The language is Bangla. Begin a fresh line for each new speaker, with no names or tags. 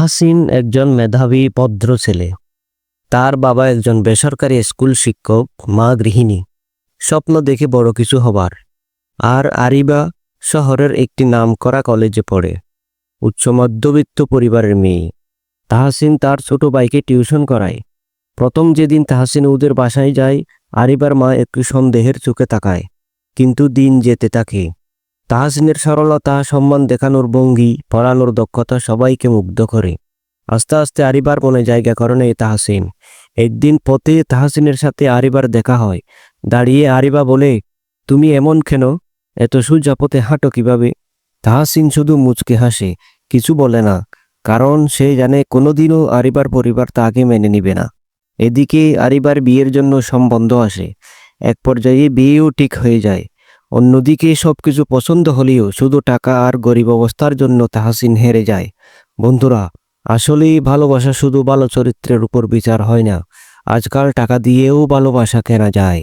তাহাসিন একজন মেধাবী ভদ্র ছেলে। তার বাবা একজন বেসরকারি স্কুল শিক্ষক, মা গৃহিণী। স্বপ্ন দেখে বড় কিছু হবার। আর আরিবা শহরের একটি নামকরা কলেজে পড়ে। উচ্চ মধ্যবিত্ত পরিবারের মেয়ে। তাহাসিন তার ছোট ভাইকে টিউশন করায়। প্রথম যেদিন তাহাসিন ওদের বাসায় যায়, আরিবার মা একটু সন্দেহের চোখে তাকায়। কিন্তু দিন যেতে থাকে। তাহাসিনের সরলতা সম্মান দেখানোর ভঙ্গি, পড়ানোর দক্ষতা সবাইকে মুগ্ধ করে। আস্তে আস্তে আরিবার মনে জায়গা করে নেয় তাহাসিন। একদিন পথে তাহাসিনের সাথে আরিবার দেখা হয়। দাঁড়িয়ে আরিবা বলে, তুমি এমন কেন? এত সোজা হাঁটো কীভাবে? তাহাসিন শুধু মুচকে হাসে, কিছু বলে না, কারণ সে জানে কোনোদিনও আরিবার পরিবার তাকে মেনে নিবে না। এদিকে আরিবার বিয়ের জন্য সম্বন্ধ আসে। এক পর্যায়ে বিয়েও ঠিক হয়ে যায়। অন্যদিকে সব কিছু পছন্দ হলেও শুধু টাকা আর গরিব অবস্থার জন্য তাহাসিন হেরে যায়। বন্ধুরা, আসলেই ভালোবাসা শুধু ভালো চরিত্রের উপর বিচার হয় না, আজকাল টাকা দিয়েও ভালোবাসা কেনা যায়।